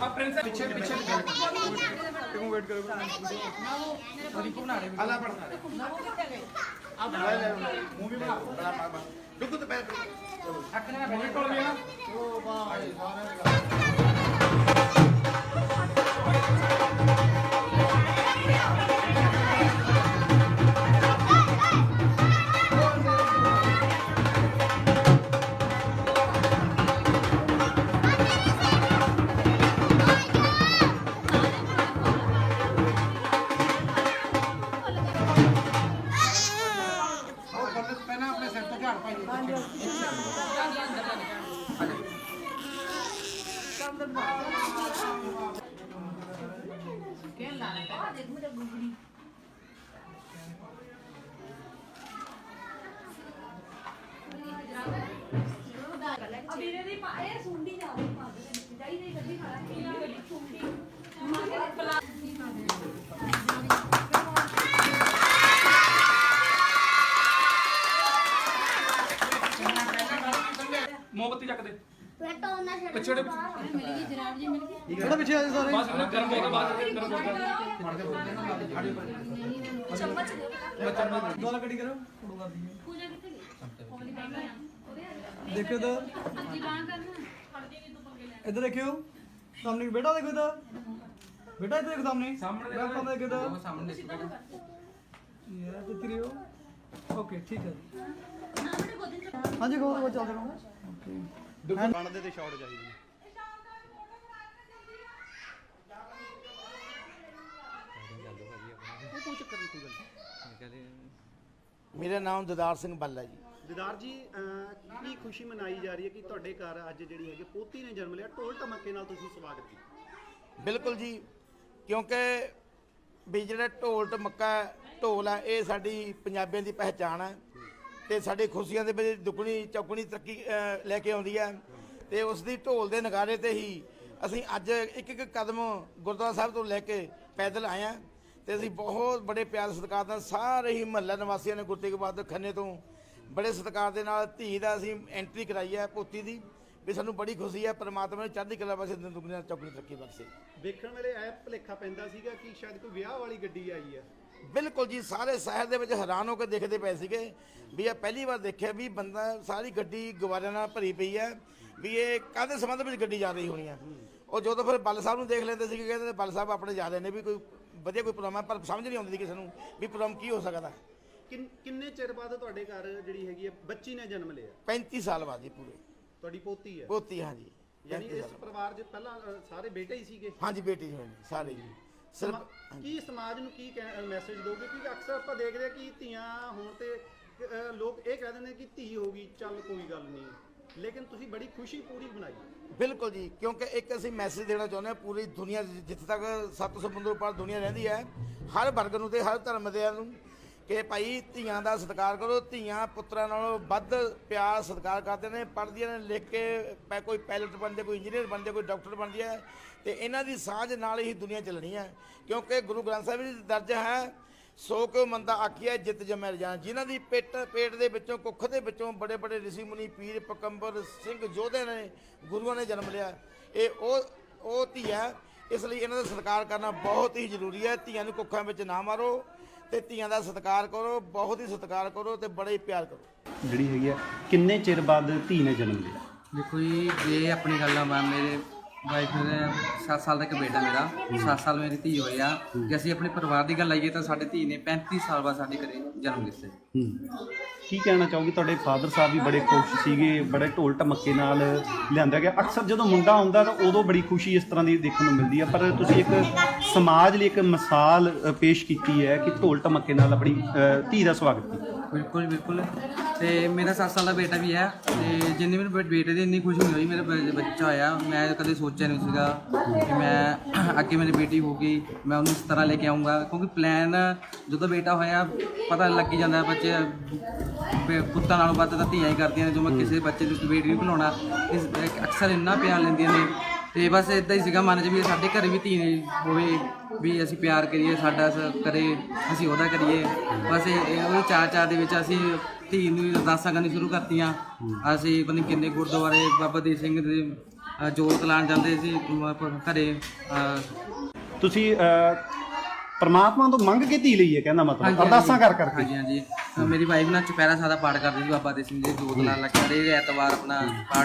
ਆ ਪ੍ਰਿੰਸ ਪਿੱਛੇ ਪਿੱਛੇ ਕਿਉਂ ਵੇਟ ਕਰੋ ਆਲਾ ਪੜਨਾ ਆ ਬਣਾ ਲੈ ਮੂਵੀ ਬਣਾ ਬਣਾ ਬਣਾ ਦੁੱਧ ਤੇ ਪੈਰ ਅੱਖ ਨਾਲ ਮੂਵੀ ਕੋਲ ਗਿਆ ਉਹ ਬਾਈ ਸਾਰੇ ਆਪਣੇ ਸਿਰ ਤੋਂ ਝਾੜ ਪਾਈ ਵੀਰੇ ਮੋਮਬੱਤੀ ਚੱਕ ਦੇ। ਛੱਡ ਪਿੱਛੇ ਦੇ ਪਿੱਛੇ ਆ ਜੀ ਸਾਰੇ? ਬਸ ਉਹਨੇ ਗਰਮ ਹੋ ਗਿਆ ਬਾਅਦ ਵਿੱਚ ਗਰਮ ਹੋ ਗਿਆ। ਚਮਚ ਦੇ। ਦੁਆਰਾ ਗੱਡੀ ਕਰੋ। ਫੋਟੋ ਕਰ ਦਈਏ ਪੂਜਾ ਕਿੱਥੇ ਗਈ? ਹੋਲੀ ਬੈਠੀ ਆ ਉਹਦੇ ਦੇਖੋ ਅੱਜੀ ਕਰਨਾ ਤੂੰ। ਪੰਗੇ ਲੈ ਇੱਧਰ ਦੇਖਿਓ। ਸਾਹਮਣੇ ਬੇਟਾ ਦੇਖੋ ਇਧਰ ਬੇਟਾ ਇੱਧਰ ਦੇਖੋ ਸਾਹਮਣੇ। ਸਾਹਮਣੇ ਬੈਕ ਸਾਹਮਣੇ ਦੇਖੋ ਇਧਰ ਸਾਹਮਣੇ ਯਾਰ ਕਿੱਥੇ ਰਿਓ ਓਕੇ ਠੀਕ ਹੈ ਹਾਂਜੀ ਖੋ ਉਹ ਚੱਲਦੇ ਰਹੋ ਓਕੇ ਬਣਦੇ ਤੇ ਸ਼ਾਟ ਚਾਹੀਦੇ ਨੇ। ਉਹ ਕੋਈ ਚੱਕਰ ਨਹੀਂ ਕੋਈ ਗੱਲ ਮੇਰਾ ਨਾਮ ਦਦਾਰ ਸਿੰਘ ਬੱਲਾ ਜੀ। ਦਿਦਾਰ ਜੀ ਅਹ, ਕੀ ਖੁਸ਼ੀ ਮਨਾਈ ਜਾ ਰਹੀ ਹੈ ਕਿ ਤੁਹਾਡੇ ਘਰ ਅੱਜ ਜਿਹੜੀ ਹੈਗੀ ਪੋਤੀ ਨੇ ਜਨਮ ਲਿਆ। ਢੋਲ ਧਮਕੇ ਨਾਲ ਤੁਸੀਂ ਸਵਾਗਤ ਕੀਤਾ। ਬਿਲਕੁਲ ਜੀ ਕਿਉਂਕਿ ਵੀ ਜਿਹੜਾ ਢੋਲ ਟਮੱਕਾ ਢੋਲ ਹੈ ਇਹ ਸਾਡੀ ਪੰਜਾਬੀਆਂ ਦੀ ਪਹਿਚਾਣ ਹੈ। ਤੇ ਸਾਡੇ ਖੁਸ਼ੀਆਂ ਦੇ ਵਿੱਚ ਦੁੱਗਣੀ ਚੌਗਣੀ ਤਰੱਕੀ ਅਹ, ਲੈ ਕੇ ਆਉਂਦੀ ਹੈ। ਤੇ ਉਸ ਦੀ ਢੋਲ ਦੇ ਨਗਾਰੇ ਤੇ ਹੀ ਅਸੀਂ ਅੱਜ ਇੱਕ ਇੱਕ ਕਦਮ ਗੁਰਦੁਆਰਾ ਸਾਹਿਬ ਤੋਂ ਲੈ ਕੇ ਪੈਦਲ ਆਏ ਹਾਂ ਤੇ ਅਸੀਂ ਬਹੁਤ ਬੜੇ ਪਿਆਰ ਸਤਿਕਾਰ ਨਾਲ ਸਾਰੇ ਹੀ ਮਹੱਲਾ ਨਿਵਾਸੀਆਂ ਨੇ ਗੁਰਤੇਗ ਬਹਾਦਰ ਖੰਨੇ ਤੋਂ ਬੜੇ ਸਤਿਕਾਰ ਦੇ ਨਾਲ ਧੀ ਦਾ ਅਸੀਂ ਐਂਟਰੀ ਕਰਾਈ ਹੈ ਪੋਤੀ ਦੀ ਵੀ ਸਾਨੂੰ ਬੜੀ ਖੁਸ਼ੀ ਹੈ ਪਰਮਾਤਮਾ ਨੇ ਚੜ੍ਹਦੀ ਕਲਾ ਵਾਸਤੇ ਦੁੱਗਣੀ ਚੌਕਣੀ ਤਰੱਕੀ ਬਖਸ਼ੇ। ਵੇਖਣ ਵੇਲੇ ਐ ਭਲੇਖਾ ਪੈਂਦਾ ਸੀਗਾ ਕਿ ਸ਼ਾਇਦ ਕੋਈ ਵਿਆਹ ਵਾਲੀ ਗੱਡੀ ਆਈ ਹੈ। ਬਿਲਕੁਲ ਜੀ ਸਾਰੇ ਸ਼ਹਿਰ ਦੇ ਵਿੱਚ ਹੈਰਾਨ ਹੋ ਕੇ ਦੇਖਦੇ ਪਏ ਸੀਗੇ ਵੀ ਇਹ ਪਹਿਲੀ ਵਾਰ ਦੇਖਿਆ ਵੀ ਬੰਦਾ ਸਾਰੀ ਗੱਡੀ ਗਵਾਰਿਆਂ ਨਾਲ ਭਰੀ ਪਈ ਹੈ ਵੀ ਇਹ ਕਾਹਦੇ ਸੰਬੰਧ ਵਿੱਚ ਗੱਡੀ ਜਾ ਰਹੀ ਹੋਣੀ ਹੈ? ਉਹ ਜਦੋਂ ਫਿਰ ਬੱਲ ਸਾਹਿਬ ਨੂੰ ਦੇਖ ਲੈਂਦੇ ਸੀਗੇ ਕਹਿੰਦੇ ਬੱਲ ਸਾਹਿਬ ਆਪਣੇ ਜਾ ਰਹੇ ਨੇ ਵੀ ਕੋਈ ਵਧੀਆ ਕੋਈ ਪ੍ਰੋਗਰਾਮ ਹੈ ਪਰ ਸਮਝ ਨਹੀਂ ਆਉਂਦੀ ਕਿਸੇ ਨੂੰ ਵੀ ਪ੍ਰੋਗਰਾਮ ਕੀ ਹੋ ਸਕਦਾ। ਕਿੰਨ- ਕਿੰਨੇ ਚਿਰ ਬਾਅਦ ਤੁਹਾਡੇ ਘਰ ਜਿਹੜੀ ਹੈਗੀ ਹੈ ਬੱਚੀ ਨੇ ਜਨਮ ਲਿਆ? 35 ਸਾਲ ਬਾਅਦ ਜੀ ਪੂਰੇ। ਤੁਹਾਡੀ ਪੋਤੀ ਹੈ? ਪੋਤੀ ਹਾਂਜੀ। ਯਾਨੀ 35 ਇਸ ਸਾਲ। ਪਰਿਵਾਰ 'ਚ ਪਹਿਲਾਂ ਅ, ਸਾਰੇ ਬੇਟੇ ਹੀ ਸੀਗੇ? ਹਾਂਜੀ ਬੇਟੀ ਜੀ, ਸਾਰੇ ਜੀ। ਸਿਰਫ ਸਮਾ- ਕੀ ਸਮਾਜ ਨੂੰ ਕੀ ਮੈਸੇਜ ਦੋਗੇ? ਕਿਉਂਕਿ ਅਕਸਰ ਆਪਾਂ ਦੇਖਦੇ ਆ ਕਿ ਧੀਆਂ ਹੋਣ ਤੇ ਲੋਕ ਇਹ ਕਹਿ ਦਿੰਦੇ ਨੇ ਕਿ ਧੀ ਹੋ ਗਈ ਚੱਲ ਕੋਈ ਗੱਲ ਨਹੀਂ। ਲੇਕਿਨ ਤੁਸੀਂ ਬੜੀ ਖੁਸ਼ੀ ਪੂਰੀ ਬਣਾਈ। ਬਿਲਕੁਲ ਜੀ ਕਿਉਂਕਿ ਇੱਕ ਅਸੀਂ ਮੈਸੇਜ ਦੇਣਾ ਚਾਹੁੰਦੇ ਹਾਂ ਪੂਰੀ ਦੁਨੀਆ ਜਿੱਥੇ ਤੱਕ ਸੱਤ ਸਮੁੰਦਰ ਪਾਰ ਦੁਨੀਆ ਰਹਿੰਦੀ ਹੈ ਹਰ ਵਰਗ ਨੂੰ ਤੇ ਹਰ ਧਰਮ ਦੇ ਨੂੰ। ਕਿ ਭਾਈ ਧੀਆਂ ਦਾ ਸਤਿਕਾਰ ਕਰੋ, ਧੀਆਂ ਪੁੱਤਰਾਂ ਨਾਲੋਂ ਵੱਧ ਪਿਆਰ ਸਤਿਕਾਰ ਕਰਦੇ ਨੇ, ਪੜ੍ਹਦੀਆਂ ਨੇ, ਲਿਖ ਕੇ ਪੈ- ਕੋਈ ਪਾਇਲਟ ਬਣਦੇ, ਕੋਈ ਇੰਜੀਨੀਅਰ ਬਣਦੇ, ਕੋਈ ਡਾਕਟਰ ਬਣਦੀ ਹੈ ਤੇ ਇਹਨਾਂ ਦੀ ਸਾਂਝ ਨਾਲ ਹੀ ਦੁਨੀਆ ਚੱਲਣੀ ਹੈ। ਕਿਉਂਕਿ ਗੁਰੂ ਗ੍ਰੰਥ ਸਾਹਿਬ ਜੀ ਦਰਜ ਹੈ, ਸੋ ਕੋ ਮੰਦਾ ਆਖੀਆ ਜਿੱਤ ਜਮੈ ਜਾਣ ਜਿਨ੍ਹਾਂ ਦੀ ਪੇਟ ਪੇਟ ਦੇ ਵਿੱਚੋਂ, ਕੁੱਖ ਦੇ ਵਿੱਚੋਂ ਬੜੇ ਬੜੇ ઋષਿ ਮੁਨੀ ਪੀਰ ਪਕੰਬਰ ਸਿੰਘ ਯੋਧੇ ਨੇ ਗੁਰੂਆਂ ਨੇ ਜਨਮ ਲਿਆ। ਇਹ ਉਹ ਉਹ ਧੀ ਹੈ, ਇਸ ਲਈ ਇਹਨਾਂ ਦਾ ਸਤਿਕਾਰ ਕਰਨਾ ਬਹੁਤ ਹੀ ਜ਼ਰੂਰੀ ਹੈ। ਧੀਆਂ ਨੂੰ ਕੁੱਖਾਂ ਵਿੱਚ ਨਾ ਮਾਰੋ। ਤੇ ਧੀਆਂ ਦਾ ਸਤਿਕਾਰ ਕਰੋ ਬਹੁਤ ਹੀ ਸਤਿਕਾਰ ਕਰੋ ਤੇ ਬੜਾ ਹੀ ਪਿਆਰ ਕਰੋ। ਜਿਹੜੀ ਹੈਗੀ ਆ ਕਿੰਨੇ ਚਿਰ ਬਾਅਦ ਧੀ ਨੇ ਜਨਮ ਲਿਆ? ਦੇਖੋ ਜੀ ਜੇ ਆਪਣੀ ਗੱਲ ਮੈਂ ਮੇਰੇ ਵਾਈਫ ਦੇ 7 ਸਾਲ ਦਾ ਇੱਕ ਬੇਟਾ ਮੇਰਾ 7 ਸਾਲ ਮੇਰੀ ਧੀ ਹੋਈ ਆ। ਜੇ ਅਸੀਂ ਆਪਣੇ ਪਰਿਵਾਰ ਦੀ ਗੱਲ ਲਾਈਏ ਤਾਂ ਸਾਡੇ ਧੀ ਨੇ 35 ਸਾਲ ਬਾਅਦ ਸਾਡੇ ਘਰੇ ਜਨਮ ਲਿੱਤਾ ਕੀ ਕਹਿਣਾ ਚਾਹੋਗੇ? ਤੁਹਾਡੇ ਫਾਦਰ ਸਾਹਿਬ ਵੀ ਬੜੇ ਖੁਸ਼ ਸੀਗੇ, ਬੜੇ ਢੋਲ ਢਮੱਕੇ ਨਾਲ ਲਿਆਂਦਾ ਗਿਆ। ਅਕਸਰ ਜਦੋਂ ਮੁੰਡਾ ਹੁੰਦਾ ਤਾਂ ਉਦੋਂ ਬੜੀ ਖੁਸ਼ੀ ਇਸ ਤਰ੍ਹਾਂ ਦੀ ਦੇਖਣ ਨੂੰ ਮਿਲਦੀ ਹੈ ਪਰ ਤੁਸੀਂ ਇੱਕ ਸਮਾਜ ਲਈ ਇੱਕ ਮਿਸਾਲ ਪੇਸ਼ ਕੀਤੀ ਹੈ ਕਿ ਢੋਲ ਢਮੱਕੇ ਨਾਲ ਆਪਣੀ ਧੀ ਦਾ ਸਵਾਗਤ ਕੀਤਾ। ਬਿਲਕੁਲ ਬਿਲਕੁਲ। ਤੇ ਮੇਰਾ 7 ਸਾਲ ਦਾ ਬੇਟਾ ਵੀ ਹੈ ਤੇ ਜਿੰਨੀ ਮੈਨੂੰ ਬੇ- ਬੇਟੇ ਦੀ ਇੰਨੀ ਖੁਸ਼ੀ ਨਹੀਂ ਹੋਈ ਮੇਰਾ ਬ- ਬੱਚਾ ਹੋਇਆ, ਮੈਂ ਕਦੇ ਸੋਚਿਆ ਨਹੀਂ ਸੀਗਾ ਕਿ ਮੈਂ ਅੱਗੇ ਮੇਰੀ ਬੇਟੀ ਹੋਊਗੀ, ਮੈਂ ਉਹਨੂੰ ਇਸ ਤਰ੍ਹਾਂ ਲੈ ਕੇ ਆਉਂਗਾ ਕਿਉਂਕਿ ਪਲਾਨ ਜਦੋਂ ਬੇਟਾ ਹੋਇਆ, ਪਤਾ ਲੱਗ ਹੀ ਜਾਂਦਾ ਬੱਚੇ ਬੇ- ਪੁੱਤਾਂ ਨਾਲੋਂ ਵੱਧ ਤਾਂ ਧੀਆਂ ਹੀ ਕਰਦੀਆਂ ਨੇ, ਜੋ ਮੈਂ ਕਿਸੇ ਬੱਚੇ ਦੀ ਬੇਟੀ ਨਹੀਂ ਬਣਾਉਣਾ ਇਸ ਅਕਸਰ ਇੰਨਾ ਪਿਆਰ ਲੈਂਦੀਆਂ ਨੇ। ਤੇ ਬਸ ਇਦਾਂ ਹੀ ਸੀਗਾ ਮਨ 'ਚ ਵੀ ਸਾਡੇ ਘਰੇ ਵੀ ਧੀ ਹੋਵੇ ਵੀ ਅਸੀਂ ਪਿਆਰ ਕਰੀਏ ਸਾਡਾ ਸ- ਕਰੇ ਅਸੀਂ ਉਹਦਾ ਕਰੀਏ। ਬਸ ਇਹ ਇਹ ਉਹਦੇ ਚਾਰ ਚਾਰ ਦੇ ਵਿੱਚ ਅਸੀਂ ਧੀ ਨੂੰ ਅਰਦਾਸਾਂ ਕਰਨੀ ਸ਼ੁਰੂ ਕਰਤੀਆਂ। ਅਸੀਂ ਪਤਾ ਨਹੀਂ ਕਿੰਨੇ ਗੁਰਦੁਆਰੇ ਬਾਬਾ ਦੀਪ ਸਿੰਘ ਦੇ ਅ, ਜੋਤ ਲਾਣ ਜਾਂਦੇ ਸੀ ਮ- ਪ- ਘਰੇ ਅ, ਤੁਸੀਂ ਪ੍ਰਮਾਤਮਾ ਤੋਂ ਮੰਗ ਕੇ ਧੀ ਲਈ ਹੈ ਕਹਿੰਦਾ ਮਤਲਬ। ਅਰਦਾਸਾਂ ਕਰ ਕਰਕੇ ਹਾਂਜੀ ਹਾਂਜੀ। ਅ, ਮੇਰੀ ਵਾਈਫ ਨਾਲ ਚੁਪਹਿਰਾ ਸਾਹਿਬ ਦਾ ਪਾਠ ਕਰਦੀ ਸੀ ਬਾਬਾ ਦੇ ਸਿੰਘ ਜੀ ਜੋਤ ਲਾਣ ਲੱਗ। ਹਰੇਕ ਐਤਵਾਰ ਆਪਣਾ ਪਾਠ